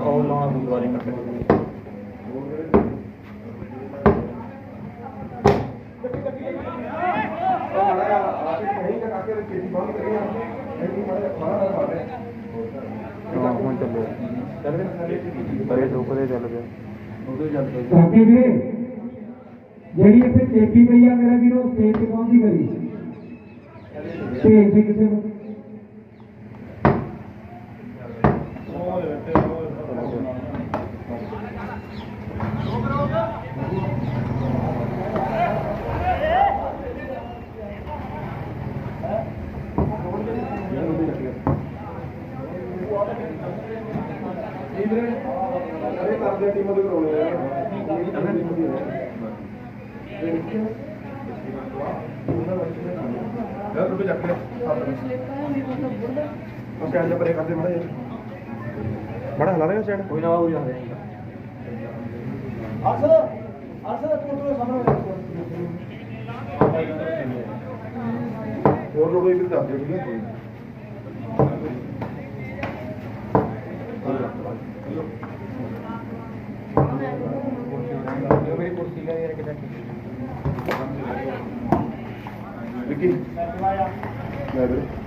ਉਹ ਲਾਉਣਾ ਬੁੱਧਵਾਰੇ ਕੱਟ ਹੁਣ ਚੱਲੋ ਚੱਲ ਗਏ ਚੱਲ ਗਏ ਕਾਕੇ ਵੀਰੇ, ਜਿਹੜੀ ਇੱਥੇ ਚੇਪੀ ਪਈ ਆ, ਮੇਰਾ ਵੀਰੋ ਸਟੇਜ ਤੇ ਪਹੁੰਚੀ ਕਰੀ। ਭੇਜ ਦੇ ਕਿਸੇ ਨੂੰ। ਬੜਾ ਹਲਾ ਰਿਹਾ ਸਟੈਂਡ ਕੋਈ ਨਾ ਹੋ ਜਾਂਦੇ ਹੋਰ ਲੋੜ ਇੱਕ ਦੱਸ ਦਿਓ ਠੀਕ ਹੈ ਮੇਰੀ ਕੁਰਸੀ ਲੈ ਯਾਰ ਕਿਦਾਂ ਵਿੱਕੀ ਲੈ ਵੀਰੇ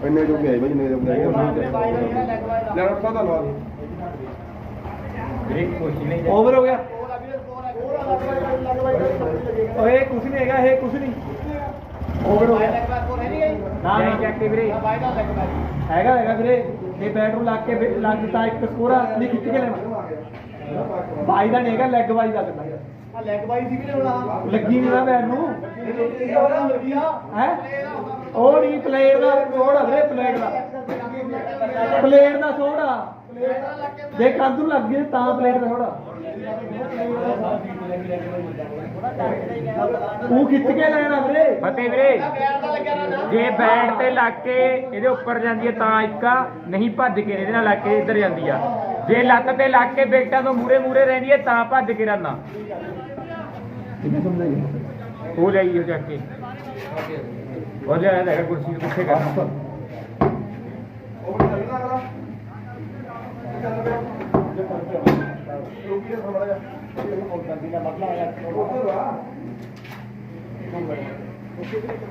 ਇੰਨੇ ਜੋ ਆਏ ਬਾਈ ਜਿੰਨੇ ਜੋ ਆਏ ਲੈ ਰੱਖਾ ਤਾਂ ਲਵਾ ਦੇ ਮੇਰੀ ਕੁਰਸੀ ਨਹੀਂ ਓਵਰ ਹੋ ਗਿਆ ਓਏ ਕੁਛ ਨਹੀਂ ਹੈਗਾ ਇਹ ਕੁਛ ਨਹੀਂ ਓਵਰ ਹੋ ਗਿਆ ਨਾ ਨਾ ਚੱਕ ਵੀਰੇ ਹੈਗਾ ਹੈਗਾ ਵੀਰੇ ਇਹ ਬੈਟ ਨੂੰ ਲੱਗ ਕੇ ਵੀ- ਲੱਗ ਦਿੱਤਾ ਇੱਕ ਸਕੋਰ ਆ ਨਹੀਂ ਖਿੱਚ ਕੇ ਲੈਣਾ। ਬਾਈ ਦਾ ਨਹੀਂ ਹੈਗਾ ਲੈਗ ਬਾਈ ਦਾ ਕਰਦਾ ਲੱਗੀ ਨਹੀਂ ਨਾ ਬੈਟ ਨੂੰ। ਹੈ? ਉਹ ਨਹੀਂ ਪਲੇਟ ਦਾ ਸੋੜ ਆ ਵੀਰੇ ਪਲੇਟ ਦਾ। ਪਲੇਟ ਦਾ ਆ ਜੇ ਨੂੰ ਲੱਗ ਗਈ ਤਾਂ ਪਲੇਟ ਦਾ ਆ ਤੂੰ ਖਿੱਚ ਕੇ ਲੈਣਾ ਵੀਰੇ। ਫਤਿਹ ਵੀਰੇ ਜੇ ਬੈਟ ਤੇ ਲੱਗ ਕੇ ਇਹਦੇ ਉੱਪਰ ਜਾਂਦੀ ਹੈ ਤਾਂ ਇੱਕਾ ਨਹੀਂ ਭੱਜ ਕੇ ਇਹਦੇ ਨਾਲ ਲੱਗ ਕੇ ਇੱਧਰ ਜਾਂਦੀ ਆ। ਜੇ ਲੱਤ ਤੇ ਲੱਗ ਕੇ ਬੇਟਾਂ ਤੋਂ ਮੂਰੇ ਮੂਰੇ ਰਹਿੰਦੀ ਹੈ ਤਾਂ ਭੱਜ ਕੇ ਰੰਨਾ। ਉਹ ਲਈ ਉਹ ਚੱਕ ਕੇ। ਉਹ ਲਿਆ ਹੈਗਾ ਕੁਰਸੀ ਨੂੰ ਪਿੱਛੇ ਕਰ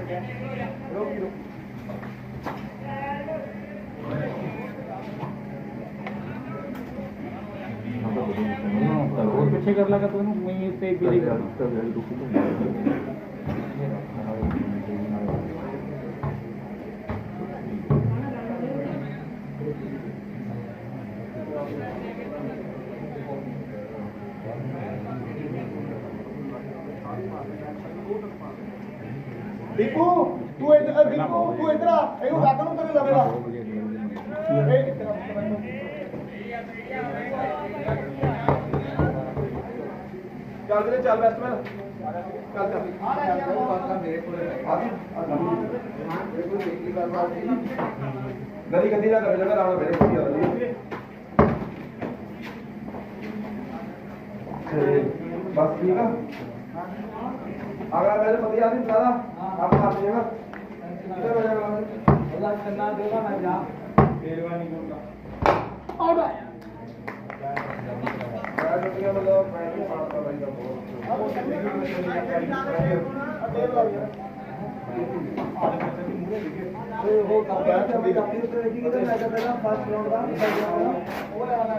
ਹੋਰ ਪਿੱਛੇ ਕਰ ਲਗਾ ਤੂੰ ਮੈਂ ਉੱਤੇ ਗੇਰੀ ਕਰ ਦੀਪੂ, ਤੂੰ ਇੱਧਰ ਦੀਪੂ, ਤੂੰ ਇੱਧਰ ਆ। ਇਹਨੂੰ ਰੱਖ ਨੂੰ ਤੇਰੇ ਲਵੇਗਾ ਇਹ ਕਿੱਥੇ ਰੱਖ ਤਾ ਮੈਨੂੰ? ਚੱਲ ਵੀਰੇ, ਚੱਲ ਬੈਟਸਮੈਨ ਚੱਲ ਚੱਲ। ਗਲੀ ਗੱਦੀ ਦਾ ਕਰ ਜਗਾ ਮੇਰੇ ਕੋਲ ਆ। ਰਹੀ ਬਸ ਠੀਕ ਆ। ਅਗਰ ਮੇਰੇ ਪਤੀ ਆਦੀ ਸਾਰਾ ਆਪ ਕਰ ਦੇਗਾ ਕਿਧਰ ਹੋ ਜਾਏਗਾ ਉਹਦਾ ਕੰਨਾ ਦੇਗਾ ਮੈਂ ਜਾ। ਮੈਂ ਜੁੱਤੀਆਂ ਮਤਲਬ ਮੈਂ ਵੀ ਮਾਰਦਾ ਬਾਈ ਦਾ ਉਹ ਕੰਮ ਕਰ ਤੇ ਵੀ ਕਾਪੀ ਉੱਤੇ ਦੇਖੀ ਕਿਤੇ ਮੈਂ ਪਹਿਲਾਂ ਫਸਟ ਰਾਉਂਡ ਦਾ ਉਹ ਆਣਾ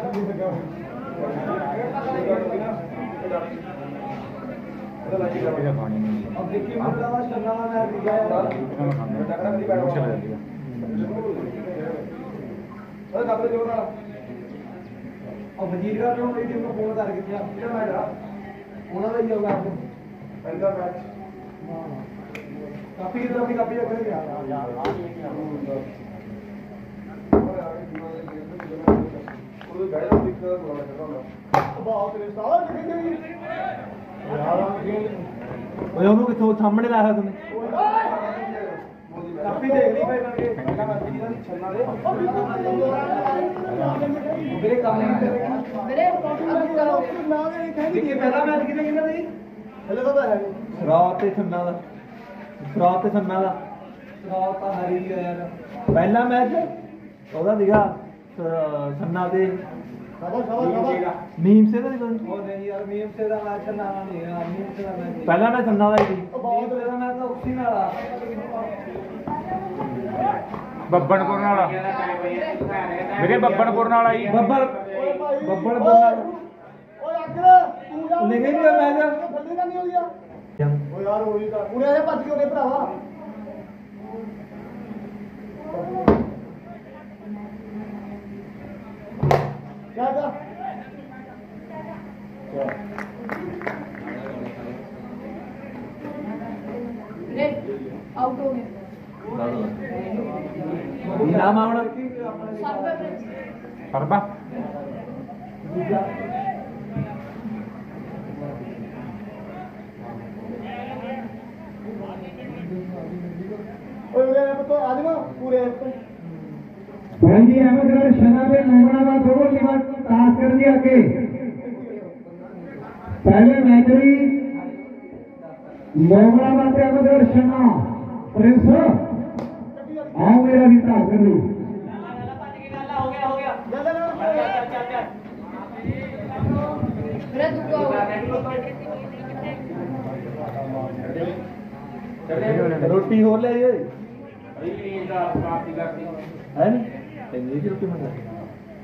ਉਹਨਾਂ ਦਾ ਹੀ ਹੋਗਾ ਪਹਿਲਾ ਮੈਚ ਆਪਣੀ ਹੁੰਦਾ ਬਹੁਤ ਤੇਰੇ ਸਾਲਾ ਕਿੱਥੇ ਗਈ ਓਏ ਉਹਨੂੰ ਕਿੱਥੋਂ ਸਾਹਮਣੇ ਲਾਇਆ ਤੂੰ? ਕਾਪੀ ਦੇਖ ਲਈ ਭਾਈ ਕਰਕੇ ਪਹਿਲਾਂ ਮੈਂ ਜਿਹੜੀ ਨਾਲ ਛੰਨਾ ਦੇ ਮੇਰੇ ਕੰਮ ਨਹੀਂ ਕਰੇਗਾ ਵੀਰੇ ਅਬ ਕਰੋ ਨਾ ਦੇ ਕਹਿੰਦੀ ਕਿ ਪਹਿਲਾ ਮੈਚ ਕਿਤੇ ਕਿੰਨਾ ਨਹੀਂ ਹਲੇ ਤਾਂ ਹੈ ਰਾਤ ਤੇ ਦਾ। ਰਾਤ ਤੇ ਸੰਨਾ ਦਾ। ਰਾਤ ਤਾਂ ਹਰੀ ਗਿਆ ਯਾਰ। ਪਹਿਲਾ ਮੈਚ? ਉਹਦਾ ਸੀਗਾ। ਸ- ਸੰਨਾ ਦੇ। ਮੀਮ ਸੇ ਦਾ ਨਹੀਂ ਉਹ ਨਹੀਂ ਯਾਰ ਮੀਮ ਸੇ ਦਾ ਮੈਚ ਨਾ ਨਹੀਂ ਯਾਰ ਮੀਮ ਸੇ ਦਾ ਮੈਚ ਪਹਿਲਾਂ ਮੈਂ ਸੰਨਾ ਦਾ ਹੀ ਸੀ। ਉਹ ਬਹੁਤ ਦਾ ਮੈਂ ਤਾਂ ਉਸੇ ਨਾਲ ਆ। ਬੱਬਣਪੁਰ ਨਾਲ ਨਾਲ ਆਈ। ਬੱਬਰ ਓਏ ਭਾਈ ਬੱਬਰ ਓਏ, ਅਕਰ ਤੂੰ ਜਾ। ਲਿਖੇ ਨੀ ਹੋਇਆ ਮੈਚ। ਥੱਲੇ ਤਾਂ ਨਹੀਂ ਹੋਈ ਆ। ਓ ਯਾਰ ਹੋਈ ਤਾਂ। ਉਹਨੇ ਇਹ ਭੱਜ ਕੇ ਉਹਦੇ ਭਰਾਵਾ। ਜਾ ਜਾ ਆਊਟ ਹੋ ਗਏ ਕੀ ਨਾਮ ਆ ਹੁਣ ਸਰਵੇ ਸਰਬਾ ਓਏ ਉਹਨੇ ਪਤੋ ਆਦਮਾ ਪੂਰੇ ਹਾਂਜੀ ਅਹਿਮਦਗੜ ਸ਼ਨਾ ਦੇ ਮੋਹਣਾ ਦਾ ਦੋਨੋਂ ਟੀਮਾਂ ਟਾਸ ਕਰਨਗੇ ਅੱਗੇ ਪਹਿਲੇ ਮੈਚ ਲਈ ਮੋਹਣਾ ਤੇ ਅਹਿਮਦਗੜ ਸ਼ਨਾ ਪ੍ਰਿੰਸ ਆਓ ਮੇਰਾ ਵੀ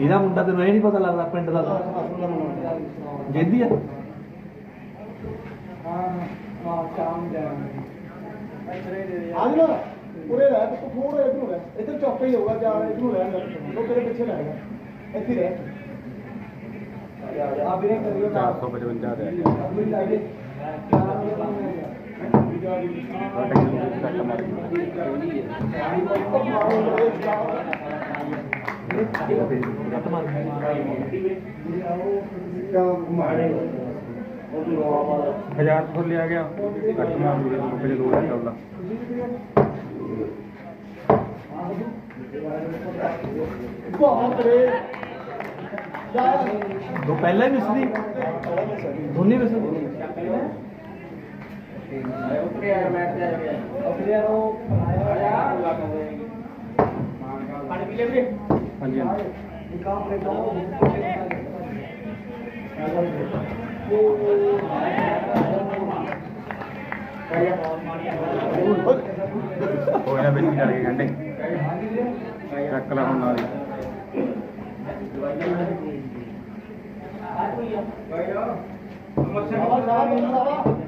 ਇਹਦਾ ਮੁੰਡਾ ਤੈਨੂੰ ਇਹ ਨਹੀਂ ਪਤਾ ਲੱਗਦਾ ਪਿੰਡ ਦਾ। ਜਿੱਦੀ ਆ? ਅੱਜ ਨਾ ਉਰੇ ਰਹਿ ਤੂੰ ਥੋੜਾ ਇੱਧਰ ਰਹਿ। ਇੱਧਰ ਚੌਕਾ ਹੀ ਹੋਊਗਾ ਜਾ ਇੱਧਰ ਨੂੰ ਰਹਿ ਉਹ ਤੇਰੇ ਪਿੱਛੇ ਰਹਿ ਇੱਥੇ ਰਹਿ। ਆ ਵੀਰੇ ਕਰਿਓ 455 ਦੇ ਹਜ਼ਾਰ ਤੋਂ ਲਿਆ ਗਿਆ। ਕੱਟ ਮਾਰ ਮੇਰੇ ਤੋਂ ਪਹਿਲੇ ਦੋ ਹਜ਼ਾਰ ਚੱਲਦਾ। ਬਹੁਤ ਰੇ ਜਾ ਉਹ ਪਹਿਲਾਂ ਹੀ ਮਿਸਦੀ ਦੋਨੇ ਮਿਸਦੀ ਹਾਂਜੀ ਹਾਂਜੀ ਕੋਈ ਨਾ ਵਿੱਚ ਚੜ ਕੇ ਗੰਡੇ ਚੱਕ ਲਾ ਹੁਣ ਨਾਲ ਹੀ ਸਾਵਾ ਸਾਵਾ ਸਾਵਾ ਪੰਜ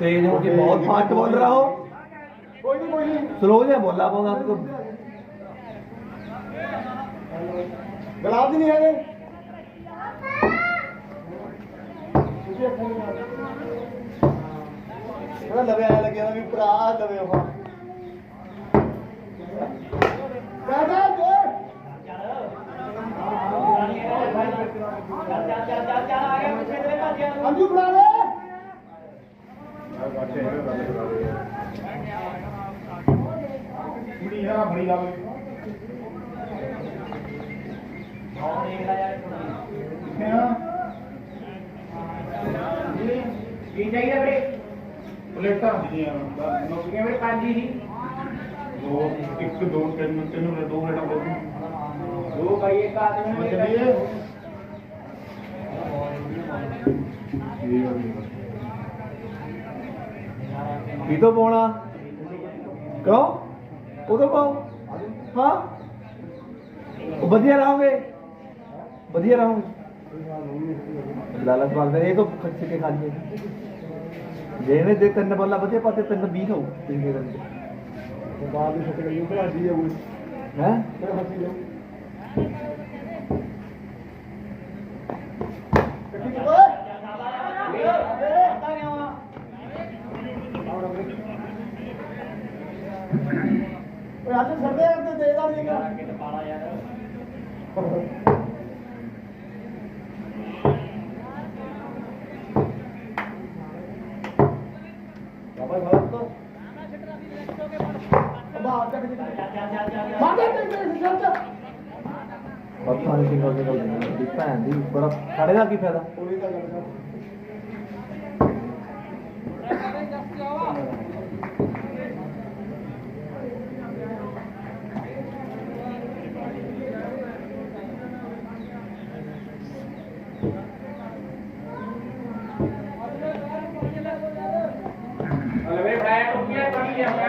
ਬਹੁਤ ਬਹੁਤ ਫਾਸਟ ਬੋਲ ਰਹਾ ਹੋ ਕੋਈ ਨਹੀਂ ਕੋਈ ਨਹੀਂ ਸਲੋ ਜਿਹਾ ਬੋਲਾ ਪਾਉਂਦਾ ਤੂੰ ਗੁਲਾਬ ਨਹੀਂ ਮਾਰਦੇ ਉਹਦਾ ਲਵੇ ਆਇਆ ਲੱਗਿਆ ਵੀ ਭਰਾ ਲਵੇ ਉਹ ਕਾਦਾ ਜੋ ਕੀ ਚਾਹੀਦਾ ਵੀਰੇ ਪਲੇਟਾਂ ਹੁੰਦੀਆਂ ਨੌਕਰੀਆਂ ਵੀਰੇ ਪੰਜ ਹੀ ਦੋ ਇੱਕ ਦੋ ਤਿੰਨ ਤਿੰਨ ਦੋ ਪਲੇਟਾਂ ਦੇ ਦੋ ਬਾਈ ਇੱਕ ਆਦਮੀ ਨੇ ਕੀ ਤੋਂ ਪਾਉਣਾ? ਕਿਉਂ? ਉਦੋਂ ਪਾਓ। ਹਾਂ? ਉਹ ਵਧੀਆ ਰਹੋਗੇ। ਵਧੀਆ ਰਹੋਗੇ। ਲਾਲਚ ਵਾਲਦੇ ਇਹ ਤਾਂ ਖੱਚ ਕੇ ਖਾ ਲਈਏ। ਜੇ ਇਹਨੇ ਦੇ ਤਿੰਨ ਬੱਲਾ ਵਧੀਆ ਪਾਤੇ ਤਿੰਨ 20 ਹੋਊ। ਤਿੰਨ ਬਾਅਦ ਵਿੱਚ ਛੱਡ ਗਈ ਉਹ ਭਾਜੀ ਆ ਉਹ ਹੈ ਫਿਰ ਹੱਸੀ ਜਾਓ ਓਏ ਅੱਜ ਸਰਦੇ ਆ ਤੇ ਦੇਦਾ ਨਹੀਂਗਾ ਬਾਬਾ ਭਾਰਤ ਤੋਂ ਬਾਹਰ ਤੱਕ ਜਾ ਜਾ ਜਾ। ਜਾ ਬਾਹਰ ਤੱਕ ਜਾ ਜਾ ਪਤਾ ਨਹੀਂ ਗੱਲ ਦੀ ਭੈਣ ਦੀ ਬੜਾ ਖੜੇ ਦਾ ਕੀ ਫਾਇਦਾ? ਉਹੀ ਤਾਂ ਗੱਲ ਲਵੇ ਫਰਾਇ ਟੁੱਟੀਆਂ ਪੜੀ ਲਿਆ ਮੈਂ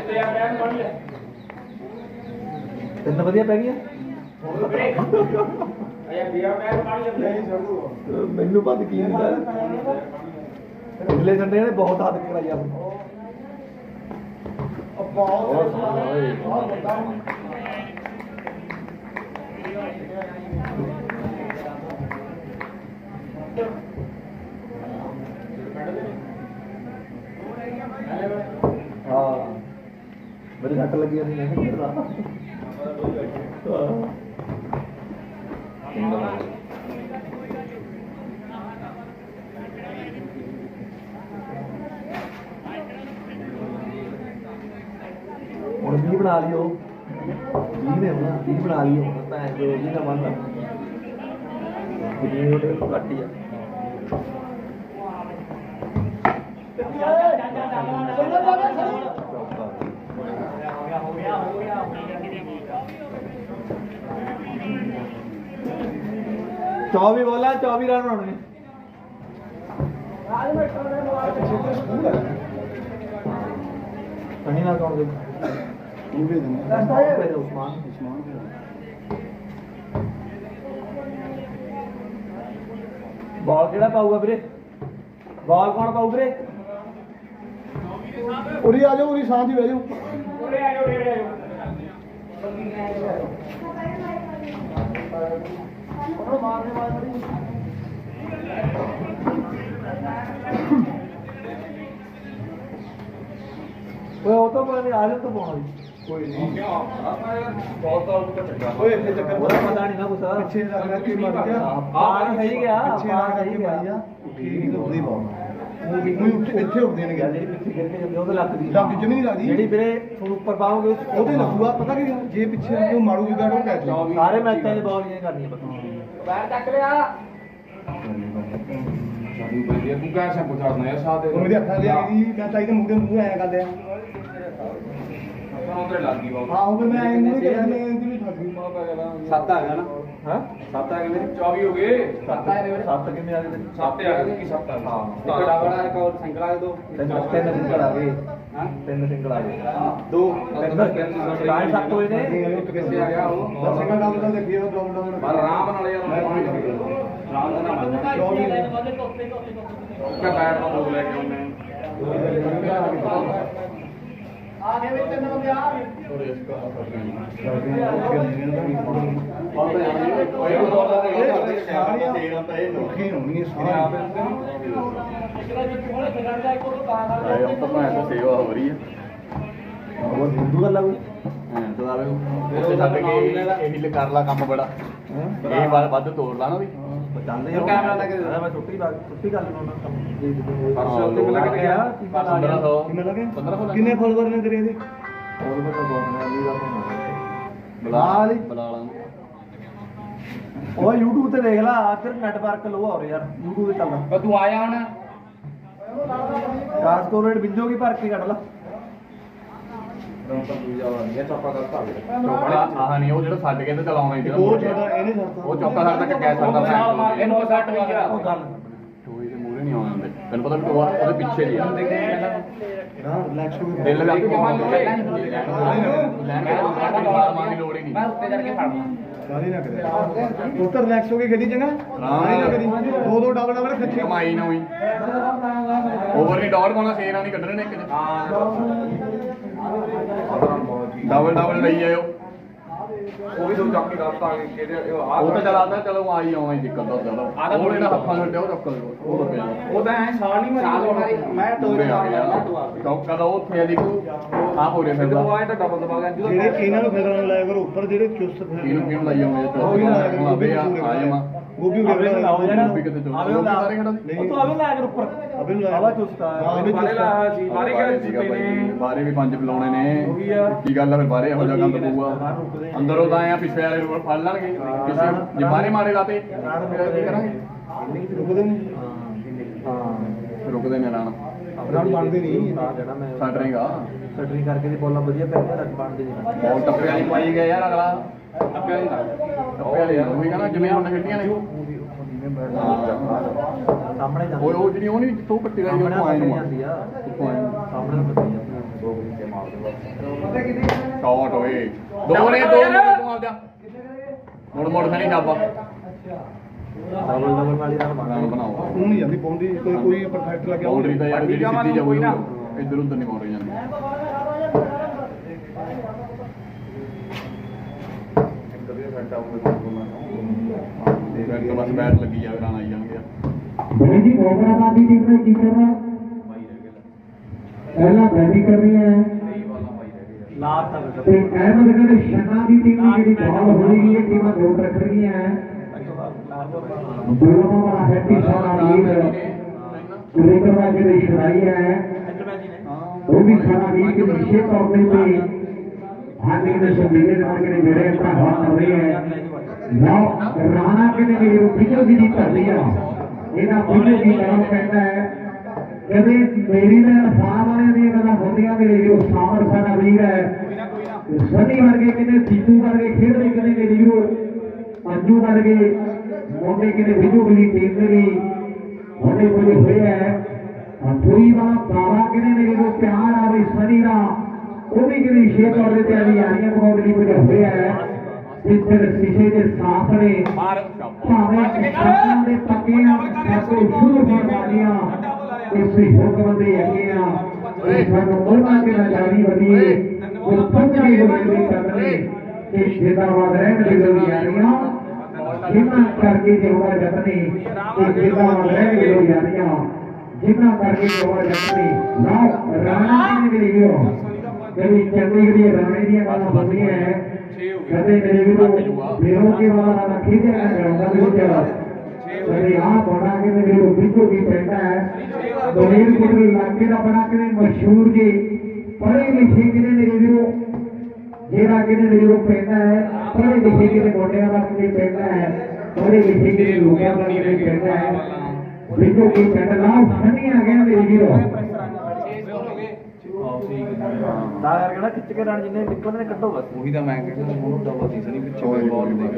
ਤੇ ਆ ਮੈਂ ਪੜ ਲਿਆ। ਤਿੰਨ ਵਧੀਆ ਪੈ ਦੋ ਮੈਨੂੰ ਪਤਾ ਕੀ ਹੁੰਦਾ? ਪਿਛਲੇ ਸੰਡੇ ਨੇ ਬਹੁਤ ਹੱਦ ਕਰਾਈ ਆ। ਬਹੁਤ ਬਹੁਤ ਵੱਡਾ ਹਾਂ ਮੇਰੇ ਸੱਟ ਲੱਗੀ ਸੀ ਮੈਂ ਕਿਹਾ ਹੁਣ ਵੀ ਬਣਾ ਲਿਓ ਵੀ ਨੇ ਹੁਣ ਵੀ ਬਣਾ ਲਿਓ ਹੁਣ ਤਾਂ ਜੋ ਵੀ ਨਾ ਮੰਨਦਾ ਕਿੰਨੀ ਉਹਦੇ ਤੋਂ ਘੱਟ ਹੀ ਆ ਚੌਵੀ ਬੋਲਾ 24 ਰਨ ਹੋਣੇ ਕਹੀਂ ਨਾ ਕੌਣ ਦੇ ਤੂੰ ਵੀ ਦੇ ਪੇ ਉਸਮਾਨ ਬਾਲ ਕਿਹੜਾ ਪਾਊਗਾ ਵੀਰੇ ਬਾਲ ਕੌਣ ਪਾਊ ਵੀਰੇ ਉਰੀ ਆ ਜਾਓ ਉਰੀ ਸਾਂਝ ਹੀ ਬਹਿ ਜਾਓ ਉਰੇ ਆ ਜਾਓ ਉਰੇ ਆ ਜਾਓ ਉਹਨੂੰ ਮਾਰਨੇ ਵਾਲੀ ਓਏ ਉਹ ਤਾਂ ਪਾਣੀ ਆਜਮ ਤੋਂ ਪਾਉਣਾ ਜੀ ਕੋਈ ਨਹੀਂ। ਓਏ ਇੱਥੇ ਚੱਕਰ ਉਹਦਾ ਪਤਾ ਨਹੀਂ ਨਾ ਕੁਛ। ਪਿੱਛੇ ਲੱਗ ਰਿਹਾ ਕਿ ਮਰ ਗਿਆ ਸਹੀ ਗਿਆ ਪਿੱਛੇ ਲੱਗ ਸਹੀ ਕੇ ਗਿਆ ਮਰ ਗਿਆ। ਠੀਕ ਹੀ ਉੱਤੇ ਹੀ ਪਾਉਣਾ ਉਹ ਉੱਥੇ ਇੱਥੇ ਉੱਠਦੇ ਨੇ ਜਿਹੜੀ ਪਿੱਛੇ ਗਿਰ ਕੇ ਜਾਂਦੀ ਉਹਦੇ ਲੱਤ ਦੀ। ਲੱਗ ਜਮੀ ਨਹੀਂ ਲੱਗਦੀ। ਜਿਹੜੀ ਵੀਰੇ ਤੁਹਾਨੂੰ ਉੱਪਰ ਪਾਓਗੇ ਉਹ- ਉਹਦੇ ਲੱਗੂਗਾ ਪਤਾ ਕਿ ਜੇ ਪਿੱਛੇ ਉਹ ਮਾਰੂ ਜੂਗਾ ਉਹ ਕੈਚ ਸਾਰੇ ਮੈਚਾਂ 'ਚ ਬਾਲ ਇਹ ਕਰਨੀ ਪਤਾ ਮੈਂ ਚਾਹੀਦਾ ਮੂੰਹ ਦੇ ਮੂੰਹ ਐ ਕਰਦੇ ਆ। ਉਧਰ ਲੱਗ ਗਈ ਬਾਬਾ ਹਾਂ ਉਹ ਫਿਰ ਮੈਂ ਐ ਮੂੰਹ ਤੇ ਕਹਿੰਦੇ ਇਹਦੀ ਵੀ ਠੱਗੀ। ਸੱਤ ਆ ਗਿਆ ਨਾ। ਹਾਂ ਸੱਤ ਆ ਗਏ ਮੇਰੇ 24 ਹੋ ਗਏ ਸੱਤ ਸੱਤ ਕਿੰਨੇ ਆ ਗਏ ਤੇਰੇ? ਸੱਤ ਆ ਗਏ ਕਿ ਸੱਤ ਆ ਗਏ ਹਾਂ। ਇੱਕ ਡਾਵੜਾ ਇੱਕ ਹੋਰ ਸਿੰਗਲਾ ਦੇ ਦੋ ਤਿੰਨ ਤਿੰਨ ਸਿੰਗਲ ਆ ਗਏ ਹਾਂ ਤਿੰਨ ਸਿੰਗਲ ਆ ਗਏ ਦੋ ਤਿੰਨ ਸਾਢੇ ਸੱਤ ਹੋਏ ਨੇ ਇੱਕ ਕਿੱਥੇ ਆ ਗਿਆ ਉਹ ਬਸ ਸੈਕੰਡ ਡਾਊਨ ਦਾ ਦੇਖੀਏ ਉਹ ਡਾਊਨ ਡਾਊਨ ਪਰ ਆਰਾਮ ਨਾਲ ਯਾਰ ਆਰਾਮ ਨਾਲ ਨਾ ਮੰਨ ਕਾ ਬੈਟ ਤੋਂ ਦੋ ਲੈ ਕੇ ਆਉਨੇ ਆ ਗਏ ਵਿੱਚ ਤਿੰਨ ਬੰਦੇ ਆ ਗਏ ਔਖੀ ਹੋਣੀ ਹੈ ਸੇਵਾ ਹੋ ਰਹੀ ਹੈ ਉਹ ਹਿੰਦੂ ਗੱਲ ਆ ਕੋਈ ਉੱਥੇ ਛੱਡ ਕੇ ਇਹੀ ਕਰ ਲਾ ਕੰਮ ਬੜਾ ਇਹ ਵਾਰ ਵੱਧ ਤੋੜ ਲਾ ਨਾ ਵੀ ਚੱਲਦੇ ਫਿਰ ਕੈਮਰਾ ਲੈ ਕੇ ਦੇ। ਮੈਂ ਛੁੱਟੀ ਲਾ ਛੁੱਟੀ ਕਰ ਲੈਣਾ ਪਰਸੋਂ ਤੇ ਮਿਲਾ ਕੇ ਗਿਆ 1500 ਕਿੰਨੇ ਲੱਗੇ 1500 ਕਿੰਨੇ ਫੋਲੋਵਰ ਨੇ। ਤੇਰੇ ਤਾਂ ਬਹੁਤ ਵੀ ਦਾ ਬੁਲਾ ਲਈ ਬੁਲਾ ਲਾਂ ਉਹ YouTube ਤੇ ਦੇਖ ਲਾ ਫਿਰ ਨੈਟਵਰਕ ਲੋ ਹੋ ਰਿਹਾ ਯਾਰ YouTube ਤੇ ਚੱਲਦਾ ਪਰ ਤੂੰ ਆਇਆ ਹੁਣ। ਕੋਰੇਟ ਬਿੰਜੋ ਕੀ ਭਰ ਕੇ ਕੱਢ ਲਾ। ਆਹ ਨਹੀਂ ਉਹ ਜਿਹੜਾ ਛੱਡ ਕੇ। ਤੇ ਚਲਾਉਣਾ ਹੀ ਉਹ ਛੋਟਾ ਇਹਨੇ ਉਹ ਚੌਕਾ ਸਰ ਤੱਕ ਕਹਿ ਸਕਦਾ ਕੇ ਇਹਨੂੰ ਸੱਟ ਹੋਈ ਗਿਆ ਦੇ ਮੂਹਰੇ ਨਹੀਂ ਆਉਣ ਦਿੰਦੇ। ਤੈਨੂੰ ਪਤਾ ਟੋਆ ਉਹਦੇ ਪਿੱਛੇ ਦੀ ਆ। ਨਾ ਰਿਲੈਕਸ ਹੋ। ਗਿਆ ਦਿਲ ਲੱਗ ਕੇ ਲੈਣ ਕੇ ਮਾਰਨ ਦੀ ਲੋੜ ਹੀ ਨਹੀਂ। ਮੈਂ ਉੱਤੇ ਚੜ ਕੇ ਫੜਨਾ ਸਾਰੀ ਨਾ ਕਰੇ। ਪੁੱਤਰ ਰਿਲੈਕਸ ਹੋ ਕੇ ਖੇਡੀ ਚੰਗਾ? ਸਾਰੀ ਨਾ ਕਰੀ। ਦੋ ਦੋ ਡਬਲ ਡਬਲ ਖੱਚੇ। ਕਮਾਈ ਨਾ ਹੋਈ। ਓਵਰ ਦੀ ਡਾਟ ਪਾਉਣਾ ਸੇਰਾਂ ਨਹੀਂ ਕੱਢਣੇ ਨੇ ਇੱਕ ਡਬਲ ਡਬਲ ਲਈ ਆਇਓ। ਉਹ ਵੀ ਦੋ ਚੱਕ ਕੇ ਦੱਸਤਾ ਕਿਹਦੇ ਉਹ ਤਾਂ ਚਲਾਦਾ ਚਲੋ ਆਈ ਆਉਣਾ ਹੀ ਦਿੱਕਤ ਦਾ ਜ਼ਿਆਦਾ ਉਹ ਜਿਹੜਾ ਹੱਥਾਂ ਛੱਡਿਆ ਉਹ ਚੱਕ ਲਓ ਉਹ ਤਾਂ ਪਿਆ ਉਹ ਤਾਂ ਐ ਛਾਲ ਨਹੀਂ ਮਾਰੀ ਮੈਂ ਆ ਗਿਆ। ਚੌਕਾ ਦਾ ਉੱਥੇ ਆ ਦੇਖੋ ਆ ਹੋ ਰਿਹਾ ਫਿਰਦਾ। ਆਏ ਤਾਂ ਡਬਲ ਦਬਾ ਗਿਆ ਜਿਹੜੇ ਇਹਨਾਂ ਨੂੰ ਫਿਲਰਾਂ ਨੂੰ ਲਾਇਆ ਕਰੋ ਉੱਪਰ ਜਿਹੜੇ ਚੁਸਤ ਫਿਰ ਇਹਨੂੰ ਕਿਉਂ ਲਾਈ ਆਉਂਦੇ ਉਹ ਵੀ ਆ ਆ ਜਾਵਾਂ ਨੂੰ ਲਾ ਸਾਰੇ ਖੜਾ ਉਹ ਤੋਂ ਆਵੇ ਲਾਇਆ ਕਰ ਉੱਪਰ। ਅਬੇ ਨੂੰ ਲਾਇਆ ਹਵਾ ਚੁਸਤਾ ਹੈ। ਹਾਂ, ਇਹਨੂੰ ਬਾਰੇ ਚੁਸਤਾ ਲਾਇਆ ਸੀ ਬਾਰੇ ਕਿਹੜੇ ਸੀਗਾ ਚੀਪੇ ਬਾਈ, ਨੇ? ਬਾਰੇ ਵੀ ਪੰਜ ਬੁਲਾਉਣੇ ਨੇ। ਆ। ਕੀ ਗੱਲ ਆ ਫਿਰ ਬਾਰੇ ਇਹੋ ਜਿਹਾ ਗੰਦ ਪਊਗਾ? ਅੰਦਰੋਂ ਤਾਂ ਆ ਪਿਛਲੇ ਵਾਲੇ ਨੂੰ ਫੜ ਲੈਣਗੇ। ਕਿਸੇ ਜੇ ਬਾਰੇ ਮਾਰੇ ਲਾਤੇ ਫਿਰ ਕੀ ਕਰਾਂਗੇ? ਰੁਕਦੇ ਨਹੀਂ। ਫਿਰ ਰੁਕਦੇ ਨੇ ਰਾਣ। ਰਾਣ ਬਣਦੇ ਨਹੀਂ। ਛੱਡ ਰਹੇਗਾ ਸਟਰਿੰਗ ਕਰਕੇ ਦੀ ਬੋਲਾਂ ਵਧੀਆ ਪੈਂਦੀਆਂ ਰੱਖ ਬਣਦੇ ਨਹੀਂ। ਬੋਲ ਟੱਪੇ ਵਾਲੀ ਪਾਈ ਗਿਆ ਯਾਰ ਅਗਲਾ। ਟੱਪੇ ਵਾਲੀ ਟੱਪੇ ਵਾਲੀ ਯਾਰ ਉਹੀ ਕਹਿੰਦਾ ਜਿਵੇਂ ਹੁਣ ਖੇਡੀਆਂ ਨੇ ਸਾਹਮਣੇ ਜਾਂਦੀ ਉਹ ਜਿਹੜੀ ਉਹ ਨਹੀਂ ਜਿੱਥੋਂ ਪੱਟੀ ਗਈ ਉਹ ਨੂੰ ਜਾਂਦੀ ਆ। ਨੂੰ ਸਾਹਮਣੇ ਨੂੰ ਪਤਾ ਜਾਂਦੀ ਸ਼ਾਟ ਹੋਏ ਦੋ ਨੇ ਦੋ ਨੇ ਤੂੰ। ਆਪਦਾ ਮੁੜ ਮੁੜ ਖਣੀ ਜਾਬਾ ਡਬਲ ਡਬਲ ਵਾਲੀ ਨਾਲ ਬਣਾਓ। ਉਹ ਨਹੀਂ ਜਾਂਦੀ ਪਾਉਂਦੀ ਕੋਈ ਪਰਫੈਕਟ ਲੱਗਿਆ ਬਾਉਂਡਰੀ ਤਾਂ ਯਾਰ ਜਿਹੜੀ ਸਿੱਧੀ ਕੋਈ ਨਾ। ਜਾਊਗੀ ਇੱਧਰ ਉੱਧਰ ਨਹੀਂ ਬਾਉਂਡਰੀ ਜਾਂਦੀ। ਫਿਰ ਤਾਂ ਬਸ ਬੈਟ ਲੱਗੀ ਜਾਵੇ ਰਨ ਆਈ ਜਾਣਗੇ ਬੜੀ ਜੀ ਹੈਦਰਾਬਾਦ ਦੀ ਟੀਮ ਨੇ ਕੀ ਕਰਨਾ? ਪਹਿਲਾਂ ਬੈਟਿੰਗ ਕਰਨੀ ਹੈ। ਲਾਤ ਤੱਕ ਤੇ ਅਹਿਮਦਗੜ੍ਹ ਸ਼ਨਾ ਦੀ ਟੀਮ ਦੀ ਜਿਹੜੀ ਬਾਲ ਹੋਣੀ ਹੈ ਟੀਮਾਂ ਦੋ ਰੱਖ ਰਹੀਆਂ ਹੈ ਦੋਨੋਂ ਵਾਲਾ ਹੈਪੀ ਸਾਰਾ ਲੀਡ ਕ੍ਰਿਕਟ ਦਾ ਜਿਹੜੀ ਛੜਾਈ ਹੈ। ਉਹ ਵੀ ਸਾਰਾ ਲੀਡ ਵਿਸ਼ੇ ਤੌਰ ਤੇ ਤੇ ਹਾਲੇ ਦੇ ਸਮੇਂ ਨਾਲ ਜਿਹੜੇ ਮੇਰੇ ਆਪਣਾ ਹੱਥ ਕਰ ਰਹੇ ਹੈ ਨਾ ਰਾਣਾ ਕਿਨੇ ਮੇਰੇ ਪਿੱਛੇ ਵੀ ਦੀ ਧਰਤੀ ਆ। ਇਹਨਾਂ ਪਿੱਛੇ ਦੀ ਨਾਮ ਕਹਿੰਦਾ ਹੈ। ਕਦੇ ਮੇਰੀ ਦਾ ਸਾਹ ਵਾਲੇ ਦੀਆਂ ਗੱਲਾਂ ਹੁੰਦੀਆਂ ਮੇਰੇ ਜੋ ਸਾਮਰ ਸਾਡਾ ਵੀਰ ਹੈ ਸਨੀ ਵਰਗੇ ਕਿਤੇ ਸੀਤੂ ਵਰਗੇ ਖੇਡਦੇ ਕਿਤੇ ਮੇਰੇ ਵੀਰੋ ਅੰਜੂ ਵਰਗੇ ਮੁੰਡੇ ਕਿਤੇ ਵਿਜੂ ਵੀ ਟੀਮ ਦੇ ਵੀ ਉਹਨੇ ਕੋਈ ਹੋਇਆ ਹੈ। ਕੋਈ ਵਾਲਾ ਬਾਵਾ ਕਿਤੇ ਨੇ ਜੋ ਪਿਆਰ ਆਵੇ, ਸਨੀ ਦਾ ਉਹ ਵੀ ਕਿਤੇ ਸ਼ੇਪ ਤੌਰ ਤੇ ਆਈ ਆਰੀਆਂ ਬਹੁਤ ਲਈ ਕੋਈ ਹੋਇਆ ਹੈ ਇੱਧਰ ਸ਼ੀਸ਼ੇ ਦੇ ਸਾਫ਼ ਨੇ। ਮਾਰ। ਭਾਵੇਂ ਕਿਸਾਨਾਂ ਦੇ ਪੱਕੀਆਂ ਸਾਕੋ ਸ਼ੁਰੂ ਹੋਣ ਵਾਲੀਆਂ ਇਸੇ ਹੁਕਮ ਦੇ ਅੱਗੇ ਆ। ਇਹ ਸਾਨੂੰ ਉਹਨਾਂ ਦੇ ਨਜ਼ਾਰੀ ਵਧੀਏ ਉਹ ਪੰਜ ਵੀ ਬੋਲਦੇ ਕਰਨੇ ਕਿ ਜਿੰਦਾਬਾਦ ਰਹਿਣ ਦੀ ਲੋਰੀਆਂੀਆਂ ਜਿਨ੍ਹਾਂ ਕਰਕੇ ਜਿਹੜਾ ਜਤਨੇ ਕਿ ਜਿੰਦਾਬਾਦ ਰਹਿਣ ਦੀ ਲੋਰੀਆਂੀਆਂ ਜਿਨ੍ਹਾਂ ਕਰਕੇ ਜਿਹੜਾ ਜਤਨੇ ਨਾ ਰਾਣਾ ਨੇ ਵੀ ਲਿਓ ਜਿਹੜੀ ਚੰਡੀਗੜ੍ਹ ਦੀ ਰਾਣੇ ਦੀਆਂ ਗੱਲਾਂ ਹੁੰਦੀਆਂ ਹੈ ਕਦੇ ਮੇਰੇ ਵੀਰੋ ਮੇਰੋ ਕੇ ਵਾਲਾ ਨਾ ਖੀਦੇ ਨਾ ਕਰਾਂਦਾ ਵਿੱਚ ਕਦੇ ਆ ਬਣਾ ਕੇ ਮੇਰੇ ਵੀਰੋ ਬਿੱਕੋ ਕੀ ਪੈਂਦਾ ਹੈ। ਦਲੀਲ ਕੋਲ ਇਲਾਕੇ ਦਾ ਬਣਾ ਕੇ ਮਸ਼ਹੂਰ ਜੀ। ਪੜ੍ਹੇ ਲਿਖੇ ਕਿਨੇ ਮੇਰੇ ਵੀਰੋ ਜਿਹੜਾ ਕਿਨੇ ਮੇਰੇ ਵੀਰੋ ਪੈਂਦਾ ਹੈ ਪੜ੍ਹੇ ਲਿਖੇ ਕਿਨੇ ਮੋਢਿਆਂ ਦਾ ਕਿਨੇ ਪੈਂਦਾ ਹੈ? ਪੜ੍ਹੇ ਲਿਖੇ ਕਿਨੇ ਲੋਕਾਂ ਦਾ ਕਿਨੇ ਪੈਂਦਾ ਹੈ? ਬਿੱਕੋ ਕੀ ਪੈਂਦਾ ਨਾ ਸੰਨੀ ਆ ਗਿਆ ਮੇਰੇ ਵੀਰੋ ਤਾਂ ਕਰਕੇ ਨਾ ਖਿੱਚ ਕੇ ਰਨ ਜਿੰਨੇ ਨਿਕਲਦੇ ਨੇ ਕੱਢੋ ਬਸ। ਉਹੀ ਤਾਂ ਮੈਂ ਕਹਿੰਦਾ ਉਹਨੂੰ ਡਬਲ ਸੀ ਨਹੀਂ ਪਿੱਛੇ ਬਾਲ ਦੇਖ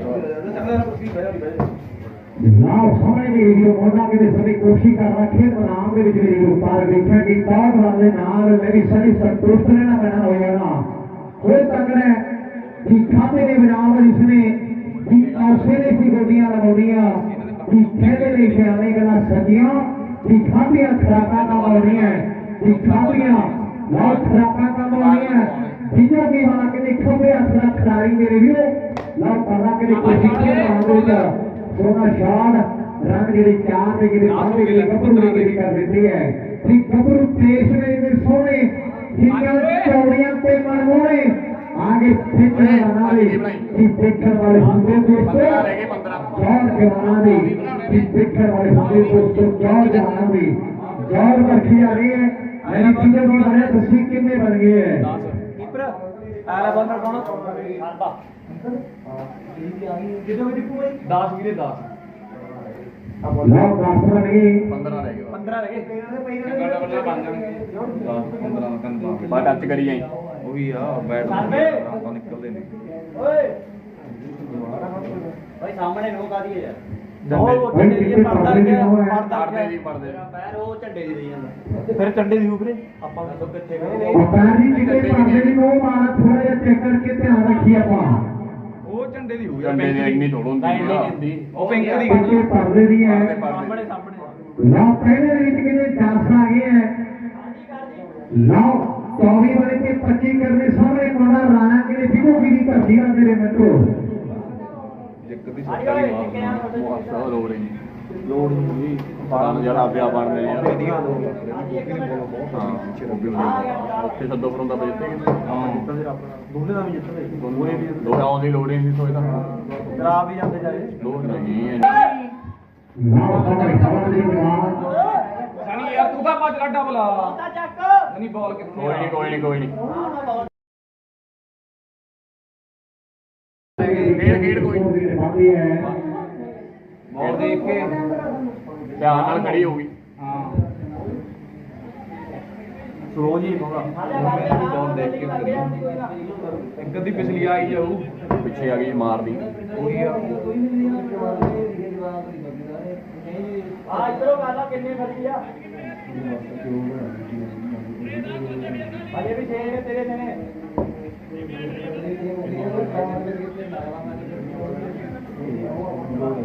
ਨਾ ਸਮਝ ਨਹੀਂ ਵੀਡੀਓ ਮੋਢਾ ਕਿਤੇ ਸਭੀ ਕੋਸ਼ਿਸ਼ ਕਰ ਰਿਹਾ ਖੇਡ ਮੈਦਾਨ ਦੇ ਵਿੱਚ ਵੀਡੀਓ ਪਾਰ ਵੇਖਿਆ ਕਿ ਬਹੁਤ ਵਾਲੇ ਨਾਲ ਮੇਰੀ ਸਹੀ ਸੰਤੁਸ਼ਟ ਰਹਿਣਾ ਪੈਣਾ ਹੋਇਆ ਨਾ। ਕੋਈ ਤੰਗੜਾ ਕਿ ਖਾਤੇ ਦੇ ਵਿਰਾਮ ਇਸਨੇ ਕਿ ਔਸੇ ਨੇ ਸੀ ਗੋਡੀਆਂ ਲਗਾਉਣੀਆਂ ਕਿ ਕਹਿੰਦੇ ਨੇ ਖਿਆਲੇ ਗੱਲਾਂ ਸੱਜੀਆਂ ਕਿ ਖਾਂਦੀਆਂ ਖਰਾਕਾਂ ਕੰਮ ਆਉਣੀਆਂ ਕਿ ਖਾਂਦੀਆਂ ਬਹੁਤ ਖਰਾਕਾਂ ਕੰਮ ਆਉਣੀਆਂ ਜਿੱਦਾਂ ਕਿ ਵਾਲਾ ਕਿ ਖੋਬੇ ਅਸਰਾ ਖਿਡਾਰੀ ਮੇਰੇ ਵੀਰੋ। ਨਾ ਪਤਾ ਕਿ ਕੋਈ ਸਿੱਖੇ ਨਾ ਸੋਨਾ ਸ਼ਾਨ ਰੰਗ ਜਿਹੜੇ ਚਾਰ ਦੇ ਜਿਹੜੇ ਪਾਉਂਦੇ ਜਿਹੜੇ ਗੱਭਰੂ ਦੇ ਜਿਹੜੀ ਕਰ ਦਿੰਦੀ ਹੈ ਕਿ ਗੱਭਰੂ ਦੇਸ਼ ਦੇ ਜਿਹੜੇ ਸੋਹਣੇ। ਜਿੰਨਾਂ ਚੌੜੀਆਂ ਤੇ ਮਨਮੋਹਣੇ ਆਗੇ ਫਿੱਟਣ ਵਾਲੇ ਕਿ ਦੇਖਣ ਵਾਲੇ ਹੁੰਦੇ ਦੋਸਤੋ। ਜੌਰ ਜਵਾਨਾਂ ਦੀ। ਕਿ ਦੇਖਣ ਵਾਲੇ ਹੁੰਦੇ ਦੋਸਤੋ ਜੌਰ ਜਵਾਨਾਂ ਦੀ। ਜੌਰ ਵਰਖੀ ਆ ਰਹੀ ਹੈ। ਮੇਰੀ ਚੀਜ਼ਾਂ ਦੀ ਬਣੇ ਤੁਸੀਂ ਕਿੰਨੇ ਬਣ ਗਏ? ਹੈ ਕੀਪਰ ਆਲਾ ਬੰਦਾ ਕੌਣ? ਹਰਬਾ ਕਿਦੋਂ ਵੀ ਦਿਖੂ 10 ਵੀਰੇ 10 ਲਓ ਦਸ ਬਣ ਗਏ। 15 ਰਹਿ ਗਏ 15 ਰਹਿ ਗਏ। ਕਰੀ ਜਾਈ। ਉਹੀ ਆ ਬੈਟ ਸਰਵੇ। ਆਪਾਂ ਨਿਕਲਦੇ ਨੇ ਓਏ। ਭਾਈ ਸਾਹਮਣੇ ਨੋ ਕਾ ਦੀਏ ਯਾਰ। ਉਹ ਝੰਡੇ ਦੀ ਪਰਦਾ ਲੱਗਿਆ ਪਰਦਾ ਪਰਦੇ ਜੀ ਪਰਦੇ। ਪੈਰ ਉਹ ਝੰਡੇ ਦੀ ਰਹੀ ਜਾਂਦਾ। ਫਿਰ ਝੰਡੇ ਦੀ ਉਪਰੇ ਆਪਾਂ ਨੂੰ ਕਿੱਥੇ ਗਏ। ਵਪਾਰ ਜੀ ਜਿਹੜੇ ਪਾਸੇ ਦੀ ਉਹ ਮਾਰਾ ਥੋੜਾ ਜਿਹਾ ਚੈੱਕ ਕਰਕੇ ਧਿਆਨ ਰੱਖੀ ਆਪਾਂ। ਉਹ ਝੰਡੇ ਦੀ ਹੋਈ ਝੰਡੇ ਦੀ ਇੰਨੀ ਥੋੜ ਹੁੰਦੀ ਲਾਈਨ ਨਹੀਂ ਆ ਹੁੰਦੀ ਉਹ ਪਿੰਕ ਦੀ ਬੱਚੇ ਪਰਦੇ ਦੀ ਹੈ। ਪਰਦੇ ਸਾਹਮਣੇ ਪਰਦੇ। ਸਾਹਮਣੇ ਲਓ ਪਹਿਲੇ ਦੇ ਵਿੱਚ ਕਿਤੇ 10 ਆ ਗਏ ਹੈ ਲਓ 24 ਬਣੇ ਕੇ 25 ਕਰਨੇ ਸਾਰੇ ਕੋਣਾ ਰਾਣਾ ਕਿਤੇ ਬਿਗੋ ਵੀ ਦੀ ਧਰਤੀ ਆ ਮੇਰੇ ਮਿੱਤਰੋ। ਦੀ ਮਾਰ ਉਹ ਅਸਾ ਲੋੜ ਹੀ ਨਹੀਂ ਲੋੜ ਨਹੀਂ ਬਾਣ ਜਿਹੜਾ ਆਪਿਆ ਬਣਦੇ ਨੇ। ਯਾਰ ਇਹਦੀਆਂ ਦੋ ਹਾਂ ਉਹ ਵੀ ਵਧੀਆ। ਉੱਥੇ ਸੱਦੋ ਫਰੋਂ ਦਾ ਬਜਤੇ ਹਾਂ ਦੋਨੇ ਦਾ ਵੀ ਜਿੱਤਦੇ ਦੋ ਆਉਣ ਦੀ ਲੋੜ ਹੀ ਨਹੀਂ ਸੋਚਦਾ ਡਰਾ ਵੀ ਜਾਂਦੇ ਜਾਏ ਦੋ ਨਹੀਂ ਹੈ ਸਣੀ ਯਾਰ ਤੂੰ ਤਾਂ ਭੱਜ ਲੱਡਾ ਬਲਾ ਨਹੀਂ ਬਾਲ ਕਿੱਥੇ ਕੋਈ ਨਹੀਂ ਕੋਈ ਨਹੀਂ ਕੋਈ ਨਹੀਂ। ਖੇਡ ਖੇਡ ਕੋਈ। ਹੈ ਬਾਲ ਦੇਖ ਕੇ ਧਿਆਨ ਨਾਲ ਖੜੀ ਹੋਊਗੀ ਹਾਂ ਸਲੋ ਜੀ। ਹੋਗਾ ਬਾਲ ਦੇਖ ਕੇ ਇੱਕ ਅੱਧੀ ਪਿਛਲੀ ਆਈ ਜਾਊ। ਪਿੱਛੇ ਆ ਗਈ ਮਾਰਦੀ ਉਹੀ ਆ। ਆ ਇਧਰੋਂ ਗਾਲਾ ਕਿੰਨੇ ਫਰੀ ਆ। ਅਜੇ ਵੀ ਛੇ ਤੇਰੇ ਨੇ ਮਾਰੀ ਸ਼ੇਰਾਂ ਨੂੰ ਆ ਗਈ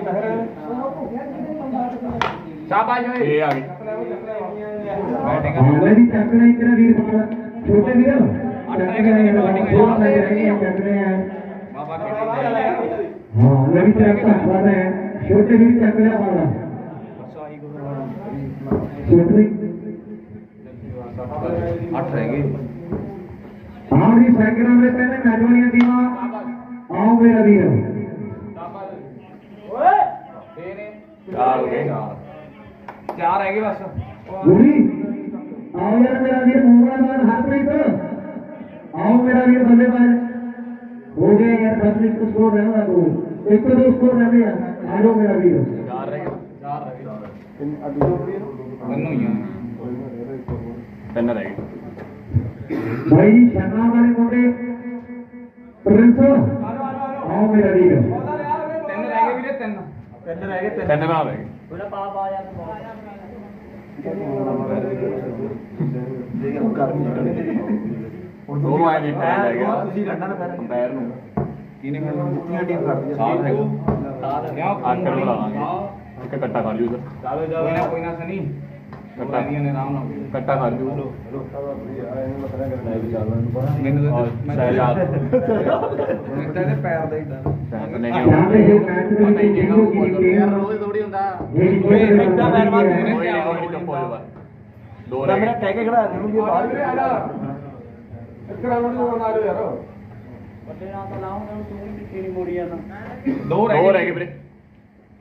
ਪਹਿਰ ਸ਼ਾਬਾਸ਼ ਓਏ ਇਹ ਆ ਗਈ ਬੈਟਿੰਗ ਆਲੇ ਦੀ ਚੱਕ ਲਈ ਤੇਰਾ ਵੀਰ ਬਾਬਾ ਛੋਟੇ ਵੀਰ। ਚੱਕ ਲੈ ਥੋੜਾ ਲੈ ਰਹੀ ਹੈ ਚੱਕ ਲੈ ਬਾਬਾ ਕਿਹੜੇ ਹਾਂ ਲੈ ਵੀ ਚੱਕ ਧੰਨਵਾਦ ਹੈ ਛੋਟੇ ਵੀਰ ਚੱਕ ਲਿਆ ਬਾਬਾ ਛੋਟੇ ਅੱਠ ਰਹਿ ਗਏ ਆਹ ਜੀ ਸੈਕਿੰਡਾਂ ਦੇ ਪਹਿਲੇ ਮੈਚ ਵਾਲੀਆਂ ਟੀਮਾਂ ਆਓ ਮੇਰਾ ਵੀਰ। ਓਏ ਚਾਰ ਹੋ ਗਏ ਚਾਰ ਰਹਿ ਗਏ ਤਿੰਨ ਰਹਿ ਗਏ। ਭਾਈ ਜੀ ਸ਼ਰਨਾ ਵਾਲੇ ਮੁੰਡੇ ਪ੍ਰਿੰਸ। ਆਓ ਮੇਰਾ ਵੀਰ ਤਿੰਨ ਰਹਿ ਗਏ ਵੀਰੇ ਤਿੰਨ। ਤਿੰਨ ਰਹਿ ਗਏ ਤਿੰਨ। ਤਿੰਨ ਨਾਲ ਰਹਿ ਗਏ। ਉਹਦਾ ਪਾ ਪਾ ਯਾਰ ਹੁਣ ਦੋ ਆਏ ਨਹੀਂ ਪੈਰ ਰਹਿ ਗਿਆ। ਤੁਸੀਂ ਲੰਡਾ ਨਾ ਫਿਰ ਪੈਰ ਨੂੰ। ਕਿਹਨੇ ਖੜਨਾ ਜਿੱਤੀਆਂ ਟੀਮ ਕਰਦੀ ਸਾਲ ਹੈਗਾ। ਅੱਠ ਰੁਪਏ ਲਾਵਾਂਗੇ ਇੱਕ ਕੱਟਾ ਕਰ ਜੂ ਇਧਰ। ਚਲੋ ਨਾ ਕੋਈ ਨਾ ਸਨੀ। ਕੱਟਾ ਕੱਟਾ ਨੇ ਆਰਾਮ ਨਾਲ ਕੱਟਾ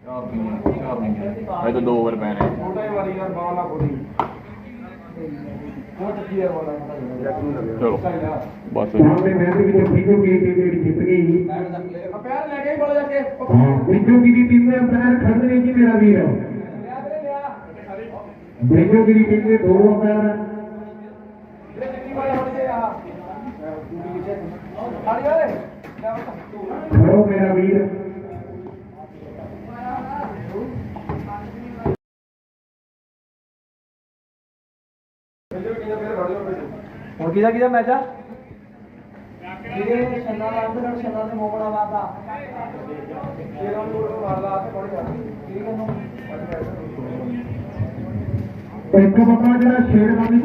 ਚਾਰ ਨਹੀਂ ਚਾਰ ਨਹੀਂ ਅਜੇ ਤਾਂ ਦੋ ਓਵਰ ਪੈ ਨੇ ਛੋਟਾ ਵਾਰੀ ਯਾਰ ਬਾਲ ਨਾ ਨੂੰ ਲੱਗਿਆ ਚਲੋ ਬਸ। ਧਿਆਨ ਦੇ ਮੈਚ ਵਿੱਚ ਫੀਗੋ ਕੀ ਟੀਮ ਜਿਹੜੀ ਜਿੱਤ ਗਈ ਆ ਪੈਰ ਲੈ ਕੇ ਬੋਲ ਜਾ ਕੇ। ਬਿੱਜੂ ਕੀ ਦੀ ਟੀਮ ਦੇ ਅੰਪਾਇਰ ਖੜਦੇ ਨੇ ਜੀ ਮੇਰਾ ਵੀਰ ਬਿੱਜੂ ਕੀ ਦੀ ਟੀਮ ਦੇ ਦੋ ਅੰਪਾਇਰ ਖੜੋ ਮੇਰਾ ਵੀਰ। ਹੁਣ ਕਿਹਦਾ ਕਿਹਦਾ ਮੈਚ ਆ? ਵੀਰੇ ਛੰਨਾ ਦਾ ਅੰਦਰ ਛੰਨਾ ਦੇ ਮੋਕੜਾ ਵਾਦਾ ਇੱਕ ਬੰਦਾ ਜਿਹੜਾ ਸ਼ੇਰਵਾਨੀ